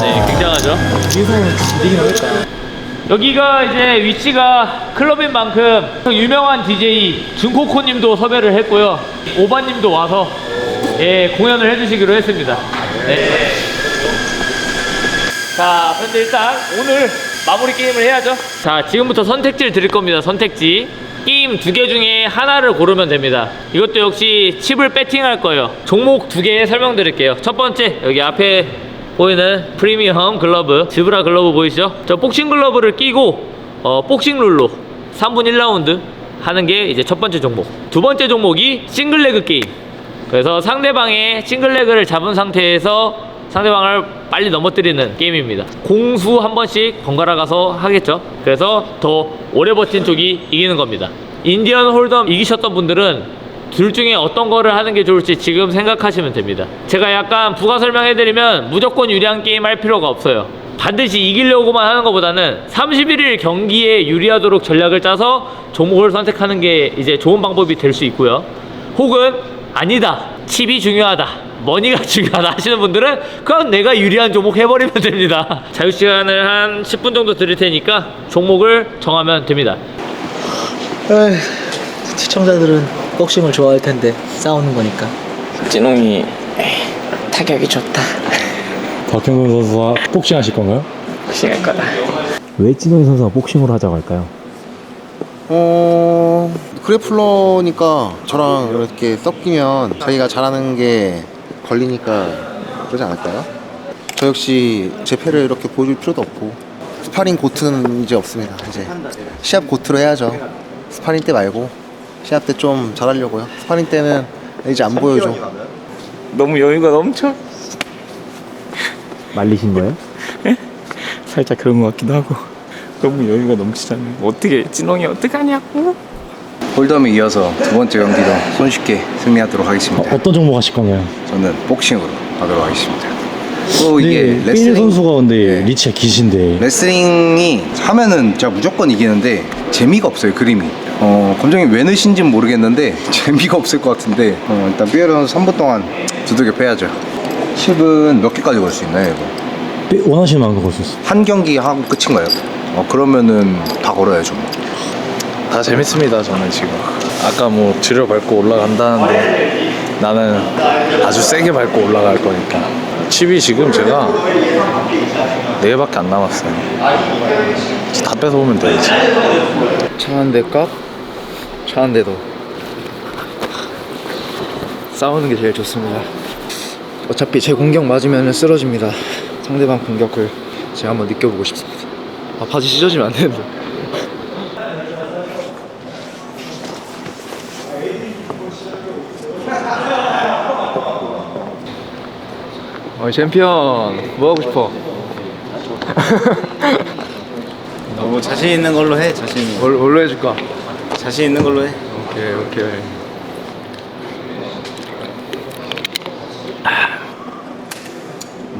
네, 굉장하죠. 여기가 이제 위치가 클럽인 만큼 유명한 DJ 준코코님도 섭외를 했고요. 오바님도 와서 예, 공연을 해주시기로 했습니다. 네. 자, 근데 일단 오늘 마무리 게임을 해야죠. 자, 지금부터 선택지를 드릴 겁니다. 선택지. 게임 두 개 중에 하나를 고르면 됩니다. 이것도 역시 칩을 배팅할 거예요. 종목 두 개 설명드릴게요. 첫 번째, 여기 앞에 보이는 프리미엄 글러브, 지브라 글러브 보이시죠? 저 복싱 글러브를 끼고 어, 복싱 룰로 3분 1라운드 하는 게 이제 첫 번째 종목. 두 번째 종목이 싱글레그 게임. 그래서 상대방의 싱글레그를 잡은 상태에서 상대방을 빨리 넘어뜨리는 게임입니다. 공수 한 번씩 번갈아 가서 하겠죠. 그래서 더 오래 버틴 쪽이 이기는 겁니다. 인디언 홀덤 이기셨던 분들은 둘 중에 어떤 거를 하는 게 좋을지 지금 생각하시면 됩니다. 제가 약간 부가 설명해드리면 무조건 유리한 게임 할 필요가 없어요. 반드시 이기려고만 하는 것보다는 31일 경기에 유리하도록 전략을 짜서 종목을 선택하는 게 이제 좋은 방법이 될 수 있고요. 혹은 아니다. 칩이 중요하다. 머니가 중요하다 하시는 분들은 그럼 내가 유리한 종목 해버리면 됩니다. 자유시간을 한 10분 정도 드릴 테니까 종목을 정하면 됩니다. 에이, 시청자들은 복싱을 좋아할 텐데 싸우는 거니까. 찐홍이 타격이 좋다. 박형근 선수와 복싱 하실 건가요? 시갈 거다. 왜 찐홍이 선수가 복싱으로 하자고 할까요? 어 그래플러니까 저랑 이렇게 섞이면 자기가 잘하는 게 걸리니까 그러지 않을까요? 저 역시 제 패를 이렇게 보여줄 필요도 없고 스파링 고트는 이제 없습니다 이제 시합 고트로 해야죠 스파링 때 말고 시합 때 좀 잘하려고요 스파링 때는 이제 안 보여줘 너무 여유가 넘쳐. 말리신 거예요? 살짝 그런 것 같기도 하고. 너무 여유가 넘치잖아요. 어떻게 찐홍이 어떻게 하냐고. 홀덤에 이어서 두 번째 경기도 손쉽게 승리하도록 하겠습니다. 어떤 종목 하실 건가요? 저는 복싱으로 하도록 하겠습니다. 또 이게 네, 삐 레슬링 선수가 근데 네. 리치가 기신데 레슬링이 하면은 진짜 무조건 이기는데 재미가 없어요 그림이. 어 검정이 왜 넣으신지는 모르겠는데 재미가 없을 것 같은데 어, 일단 선수 3분 동안 두들겨 패야죠. 10은 몇 개까지 걸 수 있나요 이거? 삐- 원하시는 만큼 걸수 있어요. 한 경기 하고 끝인가요? 어 그러면은 다 걸어야죠. 다 재밌습니다 저는 지금 아까 뭐 지려 밟고 올라간다는데 나는 아주 세게 밟고 올라갈 거니까 칩이 지금 제가 네 개밖에 안 남았어요 다 뺏어 오면 되지 차 한 대 값? 차 한 대도. 싸우는 게 제일 좋습니다. 어차피 제 공격 맞으면 쓰러집니다. 상대방 공격을 제가 한번 느껴보고 싶습니다. 아, 바지 찢어지면 안 되는데. 어이 챔피언 뭐 하고 싶어? 뭐 자신 있는 걸로 해 자신 있는 거. 뭘, 뭘로 해줄까? 자신 있는 걸로 해. 오케이 오케이.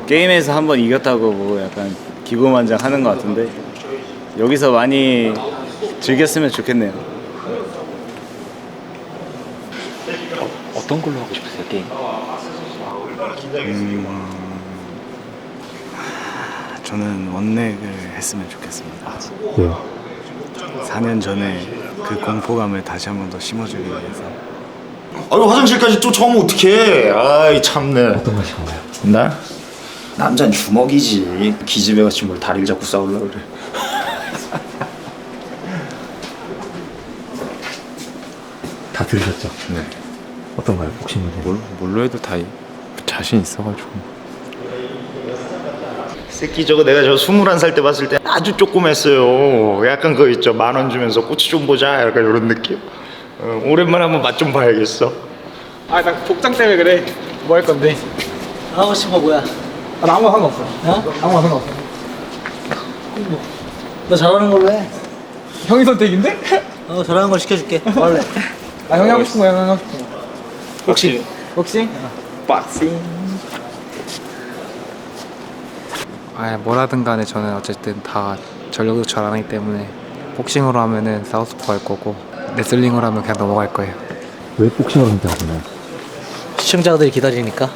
게임에서 한번 이겼다고 뭐 약간 기고만장 하는 것 같은데 여기서 많이 즐겼으면 좋겠네요. 어떤 걸로 하고 싶으세요 게임? 저는 원렉을 했으면 좋겠습니다 왜요? 4년 전에 그 공포감을 다시 한 번 더 심어주기 위해서 아유 화장실까지 쫓아오면 어떡해 아이 참네 어떤 하실 건가요? 나? 남자는 주먹이지 기집애같이 뭘 다리를 잡고 싸우려고 그래 다 들으셨죠? 네. 어떤가요? 문제? 뭘, 뭘로 해도 다 자신 있어가지고 새끼 저거 내가 저 21살 때 봤을 때 아주 조그맸어요 약간 그거 있죠 만 원 주면서 꼬치 좀 보자 약간 이런 느낌 어, 오랜만에 한번 맛 좀 봐야겠어 아, 나 복장 때문에 그래. 뭐 할 건데? 하고 싶은 거 뭐야? 아, 나 아무거나 상관없어. 어? 아무거나 상관없어. 너 잘하는 걸로 해. 형이 선택인데? 어, 잘하는 걸 시켜줄게. 뭐 할래? 아, 형이 하고 싶은 거야, 형이 하고 싶은 거. 복싱. 복싱? 아, 뭐라든 간에 저는 어쨌든 다 전력도 잘하기 때문에 복싱으로 하면은 사우스포 할 거고 레슬링으로 하면 그냥 넘어갈 거예요. 왜 복싱을 선택하시나요? 시청자들이 기다리니까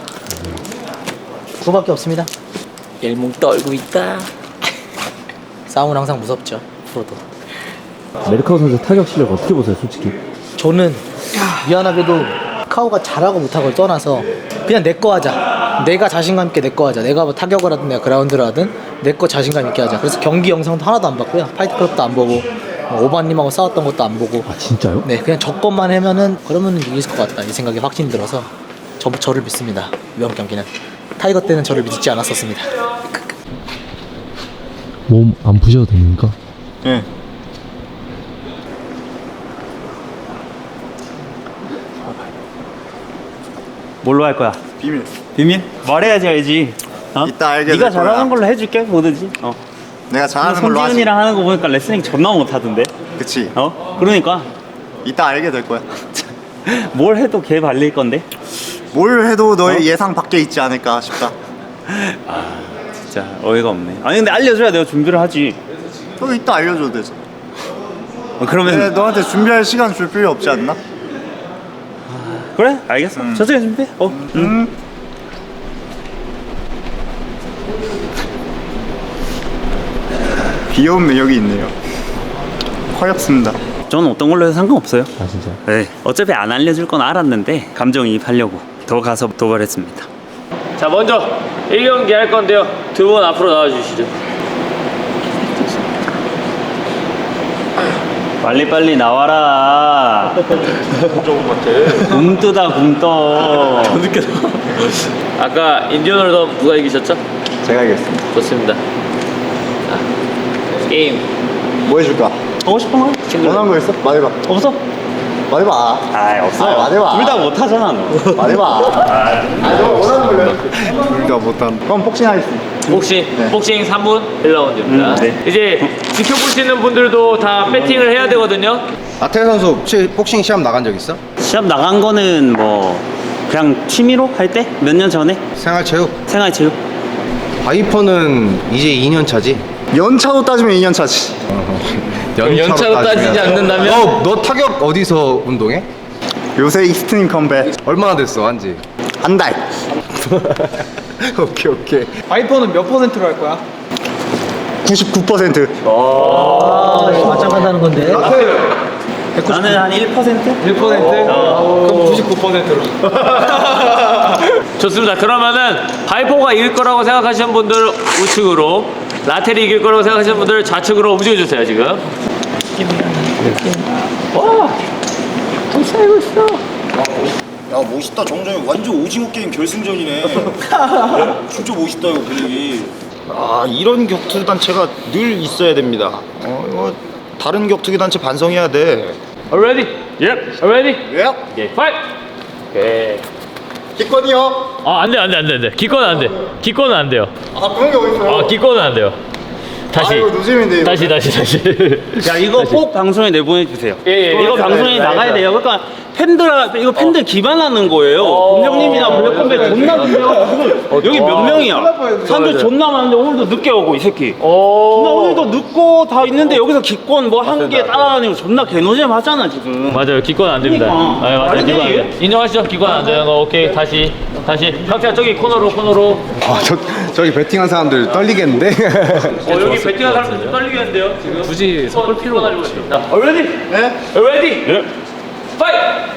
그거밖에 없습니다. 일목 떨고 있다. 싸움은 항상 무섭죠. 프로도. 메르카우 선수 타격 실력 어떻게 보세요, 솔직히? 저는 미안하게도 카오가 잘하고 못하고를 떠나서 그냥 내 거 하자. 내가 자신감 있게 내 거 하자. 내가 뭐 타격을 하든 내가 그라운드를 하든 내 거 자신감 있게 하자. 그래서 경기 영상도 하나도 안 봤고요. 파이트 클럽도 안 보고 뭐 오바님하고 싸웠던 것도 안 보고 아, 진짜요? 네 그냥 저 것만 하면은 그러면은 이길 것 같다 이 생각이 확신 들어서 저, 저를 믿습니다. 이번 경기는 타이거 때는 저를 믿지 않았었습니다. 몸 안 푸셔도 됩니까? 예. 뭘로 할 거야? 비밀. 비밀? 말해야지 알지. 어? 이따 알게 네가 될 거야. 잘하는 걸로 해줄게 뭐든지. 어. 내가 잘하는 걸로 하지. 손지훈이랑 하는 거 보니까 레슬링 존나 못하던데. 그치. 어? 그러니까 이따 알게 될 거야. 뭘 해도 걔 발릴 건데. 뭘 해도 너의 어? 예상 밖에 있지 않을까 싶다. 진짜 어이가 없네. 아니 근데 알려줘야 내가 준비를 하지. 너 이따 알려줘도 되지. 어, 그러면 너한테 준비할 시간 줄 필요 없지 않나? 그래 알겠어. 저쪽에 준비해. 어. 응. 귀여운 매력이 있네요. 화엽습니다. 저는 어떤 걸로 해도 상관없어요. 아, 진짜. 네. 어차피 안 알려줄 건 알았는데 감정이입하려고 더 가서 도발했습니다. 자, 먼저 1경기 할 건데요. 두 분 앞으로 나와 주시죠. 빨리빨리 나와라. 좋은 것 같아. 굶 뜨다 굶떠. 아까 인디언 월덤 누가 이기셨죠? 제가 알겠습니다. 좋습니다. 자, 게임 뭐 해줄까? 하고 싶은 거? 원하는 거 있어? 말해봐. 없어? 말해봐. 아 없어. 아, 말해봐. 둘 다 못하잖아 너. 말해봐. 아, 너 원하는 걸로. 둘다 못한. 그럼 복싱 하겠습니다. 복싱 복싱 3분 1라운드입니다. 음, 네. 이제 지켜보시는 분들도 다 배팅을 해야 되거든요. 아태 선수 혹시 복싱 시합 나간 적 있어? 시합 나간 거는 뭐 그냥 취미로 할 때? 몇 년 전에? 생활체육 생활체육? 바이퍼는 이제 2년 차지 연차로 따지면 2년 차지. 연차로 따지지 않는다면? 너, 너 타격 어디서 운동해? 요새 익스트림 컴백 얼마나 됐어 한지? 한 달. 오케이 오케이 바이퍼는 몇 퍼센트로 할 거야? 99%. 아, 이거 맞짱 간다는 건데. 나는 한 1%? 1%? 그럼 99%로. 좋습니다. 그러면은 바이포가 이길 거라고 생각하시는 분들 우측으로 라텔이 이길 거라고 생각하시는 분들 좌측으로 움직여 주세요 지금. 야 멋있다 정정이 완전 오징어 게임 결승전이네 진짜 멋있다 이거 분위기 아 이런 격투 단체가 늘 있어야 됩니다. 어 이거 다른 격투기 단체 반성해야 돼. Are you ready? Yep. Are you ready? 왜? Okay. Fight. 오케이. 기권이요. 아 안 돼 안 돼 안 돼 안 돼. 기권은 안 돼. 기권은 안 돼요. 아 그런 게 어딨어요? 아 기권은 안 돼요. 다시. 아, 이거 노잼인데, 이거. 다시 다시 다시. 야 이거 꼭 방송에 내보내 주세요. 예, 예, 이거 예, 방송에 예, 나가야 예. 돼요. 그러니까 팬들 이거 팬들 기반하는 거예요. 어. 공정님이나 블랙컴백 존나 늦네요. 지금 여기 몇 명이야? 사람들 존나 많은데 오늘도 늦게 오고 이 새끼. 존나 오. 오늘도 늦고 다 있는데 여기서 기권 뭐 한 개 따라다니고 존나 개노잼 하잖아 지금. 맞아요. 기권 안 됩니다. 그러니까. 아, 맞아요. 기권 안 돼, 돼. 인정하시죠? 기권 안 되는 거. 오케이. 다시. 다시. 각자 저기 코너로 코너로. 아, 저, 저기 베팅한 사람들 떨리겠는데? 어, 여기 배팅한 사람들 좀 떨리겠는데요, 지금? 굳이 섞을 필요가 없죠. 자, are you ready? 네. Are you ready? 네. Fight!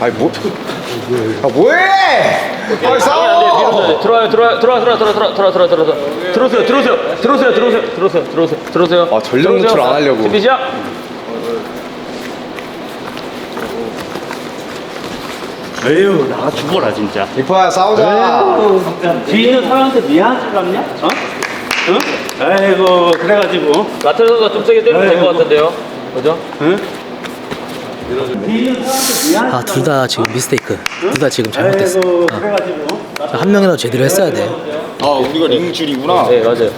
아니 뭐? 아 뭐해? 아 싸워! 들어와요, 들어와요, 들어와, 들어와, 들어와, 들어와, 들어와, 들어와, 들어와, 들어오세요, 들어오세요, 들어오세요, 들어오세요, 들어오세요, 들어오세요, 들어오세요. 아, 전력 노출 안 하려고. 준비 시작. 에휴 나 죽어라 진짜. 리퍼야 싸우자. 뒤에 있는 사람한테 미안하지 않냐? 어? 응? 아이고 그래가지고 라텔 선수가 좀 세게 때리면 될 것 같은데요. 그죠? 뒤에 있는 사람한테 미안하지 아, 둘 다 지금 미스테이크. 둘 다 지금 잘못했어. 아이고 어. 그래가지고 한 명이라도 제대로 했어야 돼. 아 우리가 링 줄이구나. 네, 맞아요.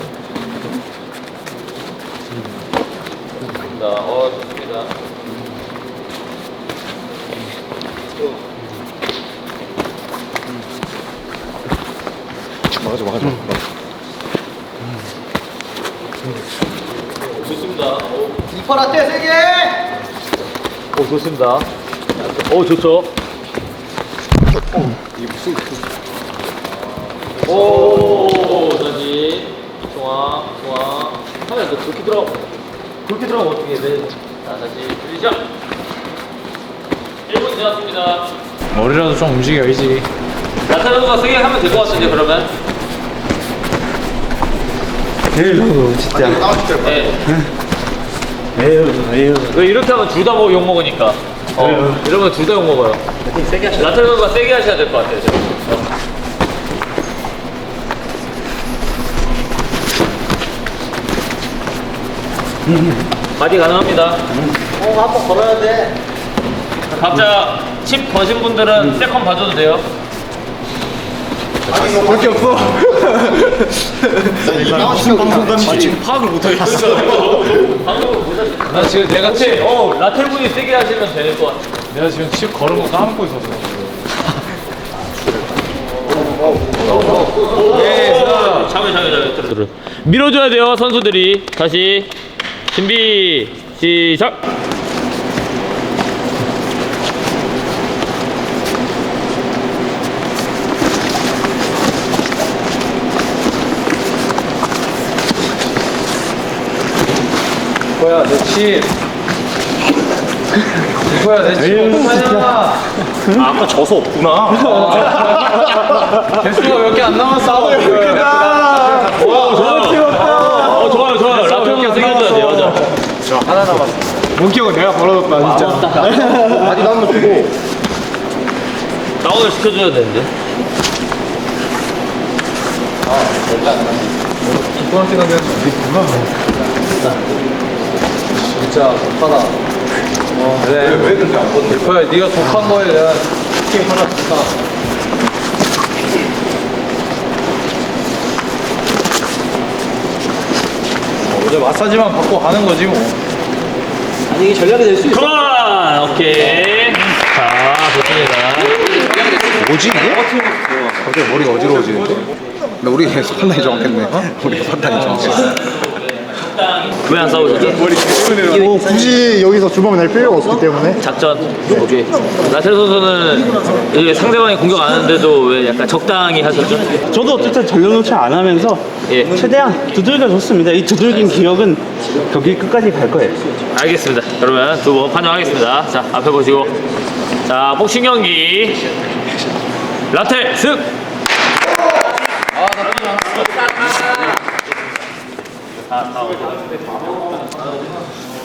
자, 어, 좋습니다. 막아줘 막아줘 좋습니다. 리퍼 라떼 세 개 오 좋습니다. 오 좋죠. 오 전지 중앙 중앙 하면 너 그렇게 들어 그렇게 들어가면 어떻게 돼? 자 다시 들리죠? 1분 지났습니다. 머리라도 좀 움직여야지. 나타나가 세게 하면 될 것 같은데 그러면? 에휴 진짜 네. 에휴 에휴 왜 이렇게 하면 둘다뭐욕 먹으니까. 어, 이러면 둘 다 욕 먹어요. 라텔 선수가 세게 하셔야 될 것 같아요. 지금. 어. 바디 가능합니다. 어 한번 걸어야 돼 각자 칩 거신 분들은 세컨 봐줘도 돼요. 볼게 없어 방송감이지 지금 파악을 못하겠어. 나 지금 내가 칩, 어, 라텔 분이 세게 하시면 될 것 같아. 내가 지금 칩 걸은 거 까먹고 있었어. 예, 잠깐, 잠깐, 잠깐. 밀어줘야 돼요, 선수들이. 다시. 준비, 시작! 뭐야 내 칩. 뭐야 내 칩. 어떡하냐. 아, 아까 져서 없구나 개수가 몇 개 안 남았어. 오, 좋아요. 어, 좋아요, 좋아요. 분이 세게 해줘야 돼요, 맞아. 문격은 내가 벌어뒀다 진짜. 바디 한번 주고 다운을 시켜줘야 되는데. 기뻐할 생각이 있구나. 진짜 독하다. 어, 그래. 왜, 왜 근데 안 보는 거야? 네가 독한 거에 대한 느낌 하나 좋다. 어, 어제 마사지만 받고 가는 거지 뭐. 아니 이게 전략이 될 수 있어 컴온! 오케이. 자, 좋습니다. 뭐지 이게? 갑자기 머리가 어지러워지는데? 근데 우리 판단이 정확했네 우리 판단이 정확했어 왜 안 싸우셨죠? 뭐 굳이 여기서 주먹을 낼 필요가 없기 때문에 작전. 오케이. 라텔 선수는 이게 상대방이 공격 안 하는데도 왜 약간 적당히 하셨죠? 저도 어쨌든 전력노출 안 하면서 예. 최대한 두들겨 줬습니다. 이 두들긴 기억은 경기 끝까지 갈 거예요. 알겠습니다. 그러면 두 번 판정하겠습니다. 자, 앞에 보시고. 자, 복싱 경기. 라텔 승!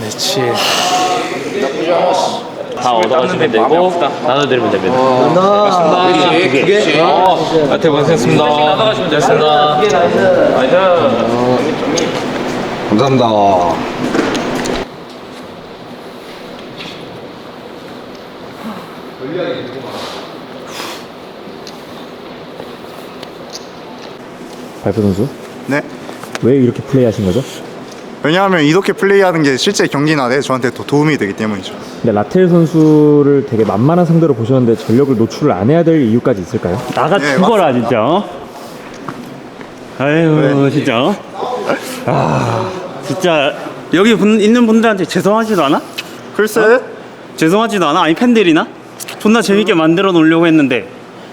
내 칩. 다 얻어가시면 되고, 나눠드리면 됩니다. 나 그게? 어, 라테 고생했습니다. 나눠가시면 됐습니다. 감사합니다 발표 선수 네 왜 이렇게 플레이하신 거죠? 왜냐하면 이렇게 플레이하는 게 실제 경기나에 저한테 더 도움이 되기 때문이죠 근데 라텔 선수를 되게 만만한 상대로 보셨는데 전력을 노출을 안 해야 될 이유까지 있을까요? 나가 네, 죽어라 진짜. 어? 아유 진짜. 어? 아 진짜 여기 분, 있는 분들한테 죄송하지도 않아? 글쎄 죄송하지도 않아? 아니 팬들이나? 존나 재밌게 만들어 놓으려고 했는데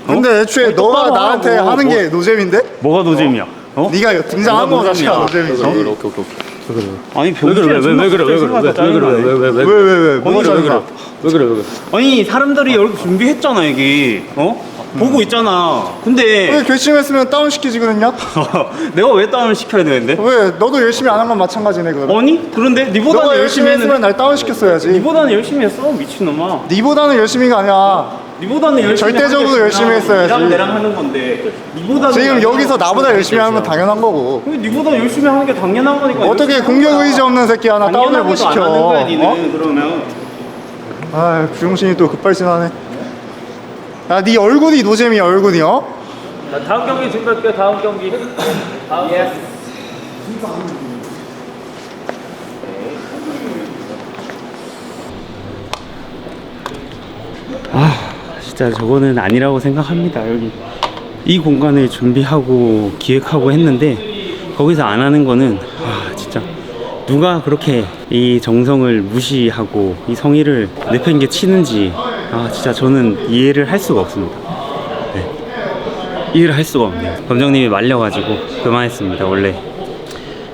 근데 애초에 너가 똑바로 나한테 하고, 하는 뭐. 게 노잼인데? 뭐가 노잼이야? 어? 네가 등장한 거 자체가 노잼이야? 노잼이 지 아니 왜 그래, 왜, 왜, 왜 그래, 왜 그래, 왜, 왜 그래, 왜, 왜, 왜, 왜, 왜왜왜 뭐가 왜 그래, 왜 그래, 왜 그래. 아니 사람들이 여기 준비했잖아 여기. 어? 보고 있잖아. 근데 왜 결심했으면 다운 시키지 그랬냐? 내가 왜 다운을 시켜야 되는데? 왜? 너도 열심히 안 한 건 마찬가지네 그럼 아니 그런데 니보다는 너가 열심히 열심히 했으면 했는데. 날 다운 시켰어야지. 니보다는 열심히 했어 미친놈아. 니보다는 열심히가 아니야 니보다는 열심히 절대적으로 하겠구나. 열심히 했어야지. 니랑 내랑 하는 건데 니보다는 지금 여기서 나보다 열심히 하는 건 되죠. 당연한 거고 근데 니보다 열심히 하는 게 당연한 거니까 어떻게 열심히 공격 하는 의지 거야. 없는 새끼 하나 다운을 못 당연하게도 시켜 안 하는 거야 어? 니는 그러면 아 비용신이 또 급발진하네 야 네 얼굴이 노잼이야 얼굴이 어? 자, 다음 경기 준비할게요, 다음 경기. 다음 예. 진짜 저거는 아니라고 생각합니다 여기 이 공간을 준비하고 기획하고 했는데 거기서 안 하는 거는 아 진짜 누가 그렇게 이 정성을 무시하고 이 성의를 내팽개 치는지 아 진짜 저는 이해를 할 수가 없습니다. 네. 이해를 할 수가 없네요. 검정님이 말려가지고 그만했습니다. 원래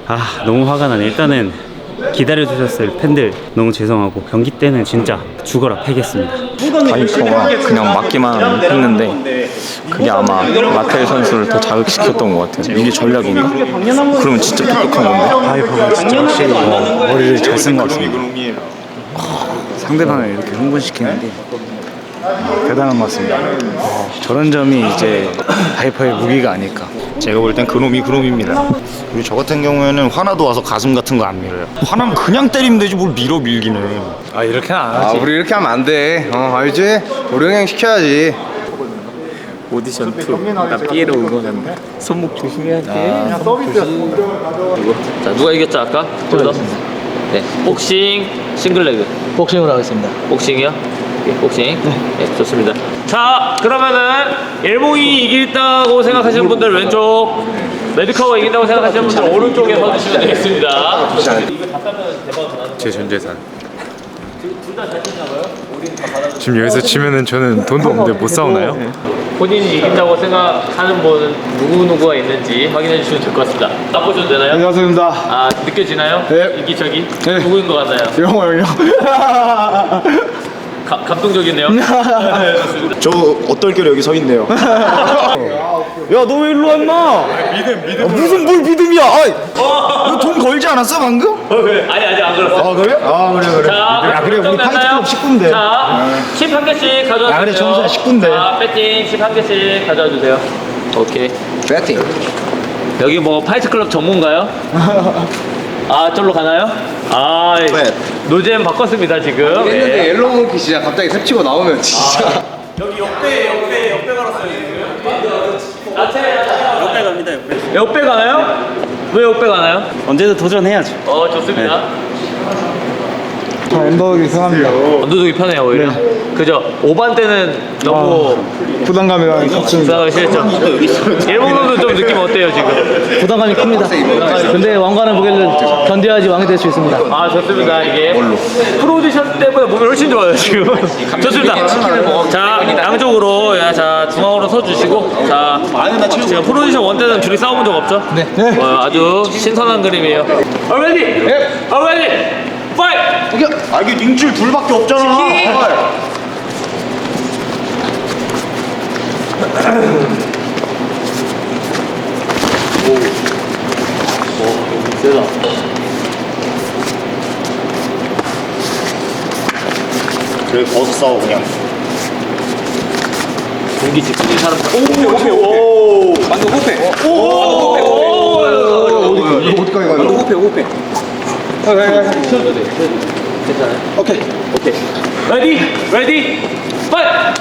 아 너무 화가 나네. 일단은 기다려 주셨을 팬들 너무 죄송하고 경기 때는 진짜 죽어라 패겠습니다. 바이퍼가 그냥 맞기만 했는데 그게 아마 라텔 선수를 더 자극시켰던 것 같아요. 이게 전략인가? 그러면 진짜 똑똑한 건데. 바이퍼가 진짜 확실히 어, 머리를 잘 쓴 것 같습니다. 상대방을 이렇게 흥분시키는데 대단한 것 같습니다. 어, 저런 점이 이제 바이퍼의 무기가 아닐까. 제가 볼 땐 그놈이 그놈입니다. 우리 저 같은 경우에는 화나도 와서 가슴 같은 거 안 밀어요. 화나면 그냥 때리면 되지 뭘 밀어 밀기는. 아 이렇게는 안아 우리 이렇게 하면 안 돼 어 알지? 우리 응행 시켜야지 오디션 2나 삐에로 응원한다. 손목 조심해야 돼. 자 누가 이겼죠 아까? 둘 다? 네 복싱 싱글레그 복싱으로 하겠습니다. 복싱이요? 예, 복싱 네. 좋습니다 자 그러면은 일봉이 이긴다고 생각하시는 분들 왼쪽 메디카가 이긴다고 생각하시는 분들 오른쪽에 서주시면 되겠습니다 제전 재산. 지금 여기서 치면은 저는 돈도 없는데 못 싸우나요? 본인이 이긴다고 생각하는 분 누구누구가 있는지 확인해 주시면 될 것 같습니다 바꿔줘도 되나요? 안녕하십니까. 아 느껴지나요? 네. 이기적이? 네. 누구인 것 같나요? 영호 형이요. 가, 감동적이네요 저 어떨결에 여기 서 있네요. 야 너 왜 일로 왔나? 믿음 믿음. 무슨 뭘 믿음이야? 아이, 이거 돈 걸지 않았어 방금? 아니 아직 안 걸었어 아 그래? 아 그래 그래. 자, 야 그래 우리 파이트 클럽 식구인데. 자, 칩 한 개씩 가져와 주세요. 야, 그래, 점수가 식구인데. 자, 배팅 칩 한 개씩 가져와 주세요. 오케이. 배팅 여기 뭐 파이트 클럽 전문가요? 아, 저로 가나요? 아, 네. 노잼 바꿨습니다 지금. 했는데 예. 옐로우 몽키 진짜 갑자기 탭치고 나오면 진짜 여기 옆에 옆에 옆에 걸었어요 지금. 나체 옆에 갑니다 옆에. 옆에 가나요? 왜 옆에 가나요? 언제든 도전해야죠. 어, 좋습니다. 언더덕이 승합니다. 언더독이 편해요 오히려. 그죠? 5반 때는 너무 부담감이 컸습니다. 부담이 심했죠. 일본 선수 좀 느낌 어때요 지금? 부담감이 큽니다. 근데 왕관을 보기를 견뎌야지 왕이 될 수 있습니다. 아 좋습니다 이게 프로디션 때보다 몸이 훨씬 좋아요 지금 좋습니다 자 양쪽으로 야, 자 중앙으로 서주시고 자 지금 프로디션 원 때는 둘이 싸워본 적 없죠? 네, 어, 아주 신선한 그림이에요 Already? Already? Fight! 아 이게 링줄 둘밖에 없잖아. 세다. 그래 거기서 싸워 그냥. 공기 집중인 사람 오 호패 오 방금 호패 오 호패 오 어디까지 가요? 호패 호패 쳐도 돼 쳐도 돼 괜찮아요? 오케이. 오케이. 레디 레디 파이트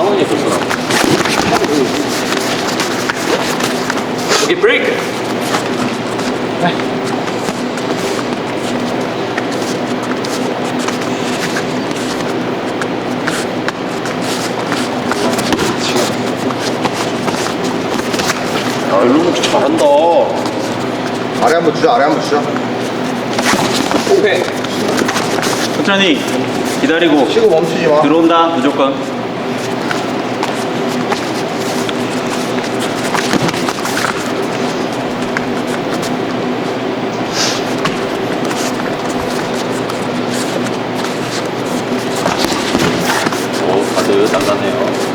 다운이 됐어 오케이 브레이크. 야 일로 잘한다. 아래 한번 주자 아래 한번 주자. 호패 천천히 기다리고 치고 멈추지 마. 들어온다 무조건. 오 카드 단단해요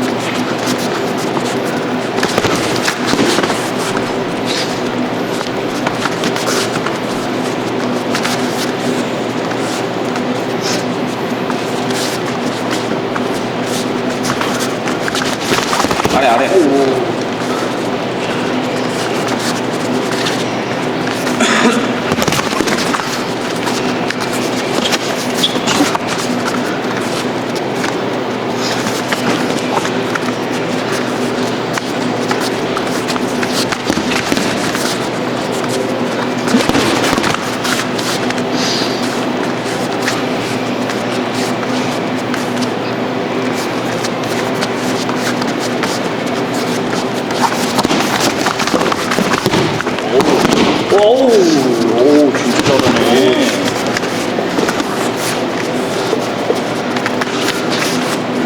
오우, 오, 진짜 잘하네.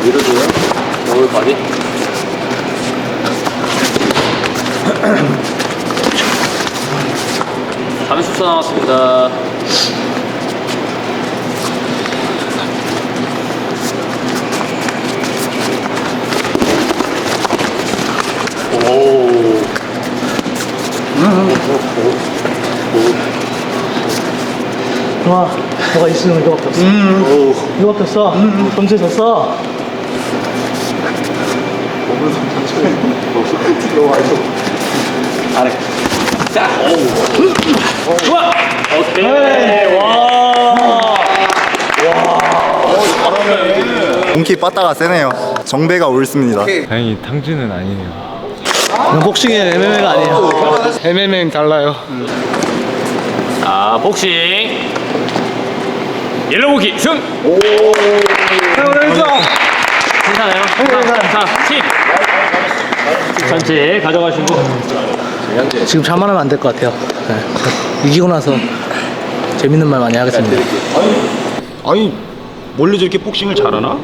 밀어줘요? 먹을 말이? 담수사 나왔습니다. 있으면 이거밖에 없어. 이거밖에 없어. 점수 졌어. 아래 자 오. 좋아 오케이 와 몽키 빠따가 세네요. 정배가 옳습니다. 다행히 탕진은 아니네요. 복싱이 MMA가 아니에요. MMA는 달라요. 자, 복싱. 옐로우키 승! 괜찮아요? 자, 10. 전체 가져가시고. 지금 자만하면 안 될 것 같아요. 네. 이기고 나서 재밌는 말 많이 하겠습니다. 아니 원래 저렇게 복싱을 잘하나?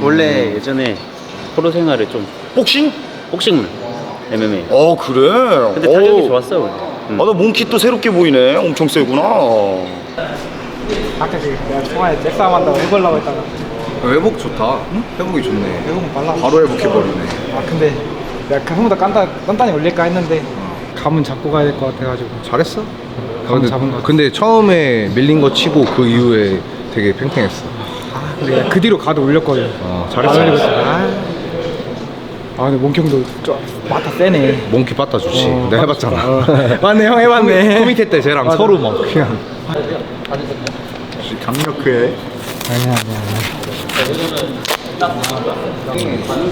원래 예전에 프로 생활을 좀 복싱? 복싱물 MMA. 어 그래. 근데 타격이 좋았어요 원래. 음. 아나 몽키 또 새롭게 보이네. 엄청 세구나. 아까 내가 초반에 잭싸움 한다고 해보려고 했다가 회복 좋다. 회복이 좋네. 회복은 빨라 바로 회복해버리네. 아 근데 내가 그 형보다 깐다, 단단히 올릴까 했는데 감은 잡고 가야 될 것 같아가지고 잘했어. 감 근데, 잡은 것 같아 근데 처음에 밀린 거 치고 그 이후에 되게 팽팽했어. 근데 그 뒤로 가도 올렸거든 어, 안 잘했어. 올리고 있어. 아, 아 근데 몽형도 좀 맞다 세네 몽키 빠따 좋지. 어, 내가 해봤잖아. 어. 맞네 형 해봤네 그 밑에 때 쟤랑 맞아. 서로 막 그냥. 강력해. 아니야, 아니야.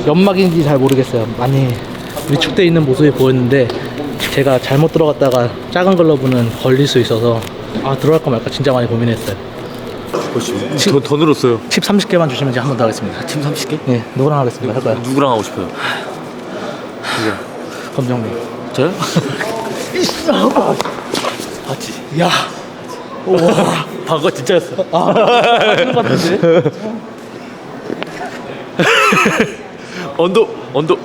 연막인지 잘 모르겠어요. 많이 위축돼 있는 모습이 보였는데 제가 잘못 들어갔다가 작은 글러브는 걸릴 수 있어서 아 들어갈까 말까 진짜 많이 고민했어요. 더, 더 늘었어요. 칩 30개만 주시면 제가 한 번 더 하겠습니다. 팀 30개? 네, 누구랑 하겠습니다. 할까요? 누구랑 하고 싶어요? 검정님. 저요? 봤지? 야. 와. 방거 진짜였어. 아, 맞는 것 같은데? 언더, 언더.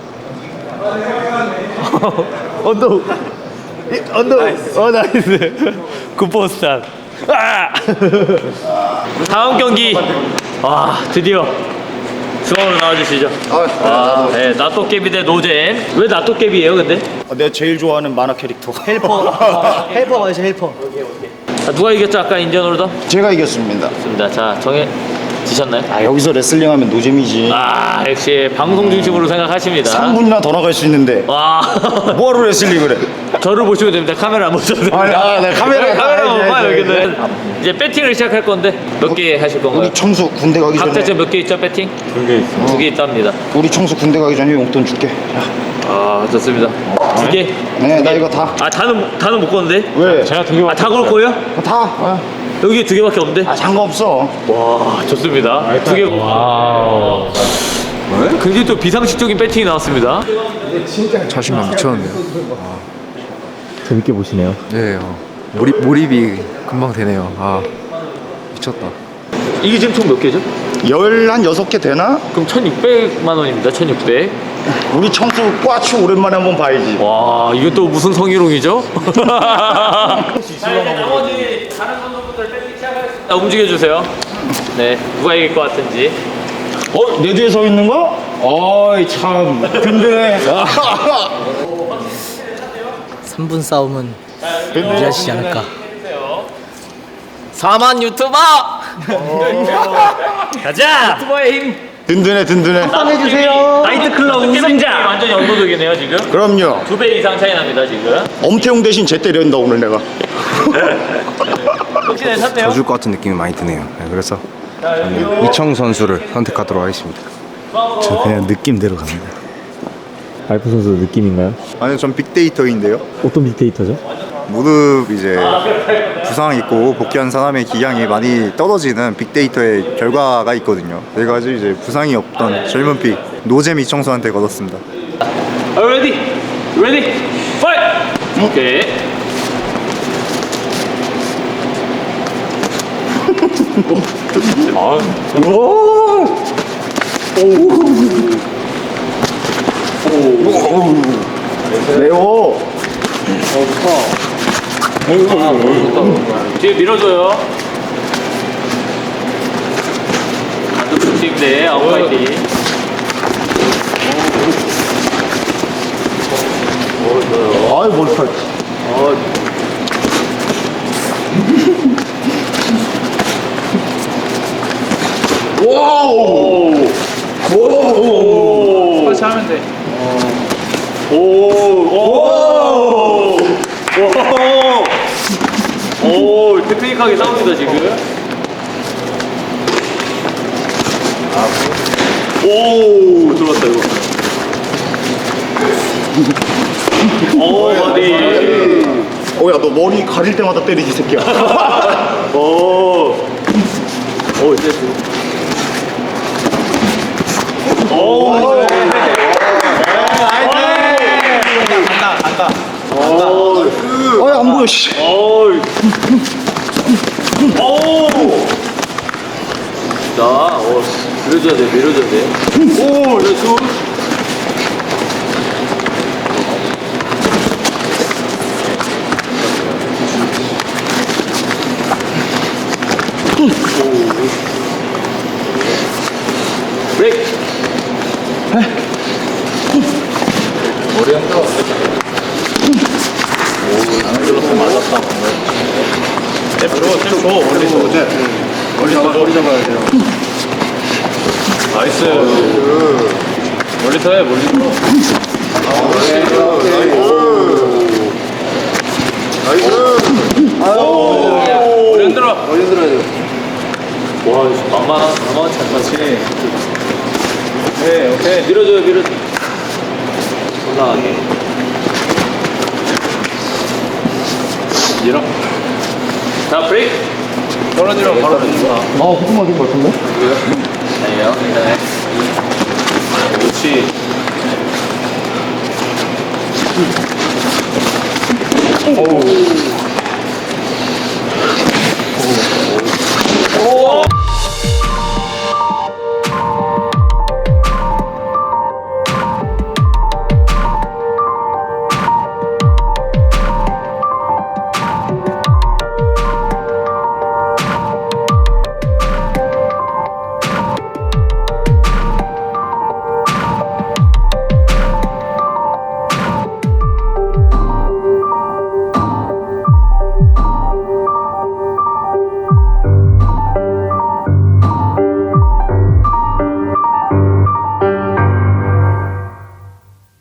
언더. 이, 언더. 어, 나이스. 굿포스탄. 아! 다음 경기. 와, 드디어. 중앙으로 나와주시죠. 아, 네, 나또깨비 대 노젠. 왜 나또깨비예요, 근데? 아, 내가 제일 좋아하는 만화 캐릭터. 헬퍼. 헬퍼 맞으시 헬퍼. 자, 누가 이겼죠, 아까 인전으로도? 제가 이겼습니다. 좋습니다. 자, 정해 지셨나요? 아 여기서 레슬링하면 노잼이지. 아, 역시 방송 중심으로 생각하십니다. 3분이나 더 나갈 수 있는데. 와. 뭐하러 레슬링을 해? 저를 보시면 됩니다. 카메라 안 보셔도 됩니다. 아니, 아, 네, 카메라, 카메라 못 알지, 봐요, 여기는. 이제 배팅을 시작할 건데 몇 개 하실 건가요? 우리 청수 군대 가기 각자 전에. 지금 몇 개 있죠, 배팅? 두 개 있어. 두 개 있답니다. 우리 청수 군대 가기 전에 용돈 줄게. 아, 좋습니다. 두 개? 네, 나 이거 다. 아, 다는, 다는 못 거는데? 왜? 제가 두 개. 아, 다 그럴 거예요? 다. 아, 여기 두 개밖에 없는데? 아 상관없어. 와, 좋습니다. 두 개. 와. 굉장히 또 비상식적인 배팅이 나왔습니다. 자신감 미쳤는데요 재밌게 보시네요. 네 어. 몰입, 몰입이 금방 되네요 아 미쳤다 이게 지금 총 몇 개죠? 열한 여섯 개 되나? 그럼 1,600만 원입니다. 1,600. 우리 청수 꽈추 오랜만에 한번 봐야지. 와, 이건 또 무슨 성희롱이죠? 나머지 다른 선수분들 밴딩 시작하겠습니다. 움직여 주세요. 네, 누가 이길 것 같은지. 어, 내 뒤에 서 있는 거? 어이 참 든든해. 3분 싸움은 유지하시지 않을까. 4만 유튜버! 가자! 유튜버의 힘! 든든해 든든해. 해주세요. 나이트클럽 우승자! 완전히 언더독이네요, 지금. 그럼요. 두 배 이상 차이 납니다, 지금. 엄태웅 대신 제 때린다 오늘 내가. 혹시 괜찮네요? 져줄 것 같은 느낌이 많이 드네요. 네, 그래서 저는 이청 선수를 선택하도록 하겠습니다. 저 그냥 느낌대로 갑니다. 알프 선수 느낌인가요? 아니 전 빅데이터인데요. 어떤 빅데이터죠? 무릎 이제 부상 있고 복귀한 사람의 기량이 많이 떨어지는 빅데이터의 결과가 있거든요. 그래가지고 이제 부상이 없던 젊은 피 노잼 이청수한테 걸었습니다. Are you ready? Ready? Fight! 오케이. 아, 매워. 뒤에 밀어줘요. 안쪽 팀대 아웃파이팅. 아이 머리카락. 와우. 오. 같이 하면 돼. 오, 오, 오, 오, 테크닉하게 싸웁니다 지금. 오, 들어왔다 이거. 오, 어디? 오야 너 머리 가릴 때마다 때리지 새끼야. 오, 오, 이제 오, 어야 안 보여 씨. 어이. 오. 자, 어, 밀어줘야 돼, 밀어줘야 돼. 오, 레수. 브레이크. 머리 흔들어. 안 흔들었으면 맞았다. 잽 줘, 잽 줘. 멀리 줘. 머리 잡아 머리 잡아야 돼요. 나이스. 멀리서 해, 멀리서. 머리 흔들어. 머리 흔들어야 돼. 와, 만만한, 만만치 않다, 치네. 오케이, 오케이. 밀어줘요, 밀어줘. 올라가게. 밀어. 자, 브레이크. 떨어지면 바로 던진다. 아 호흡 맞은 것 같은데? 아니에요, 괜찮아요. 그렇지. 오.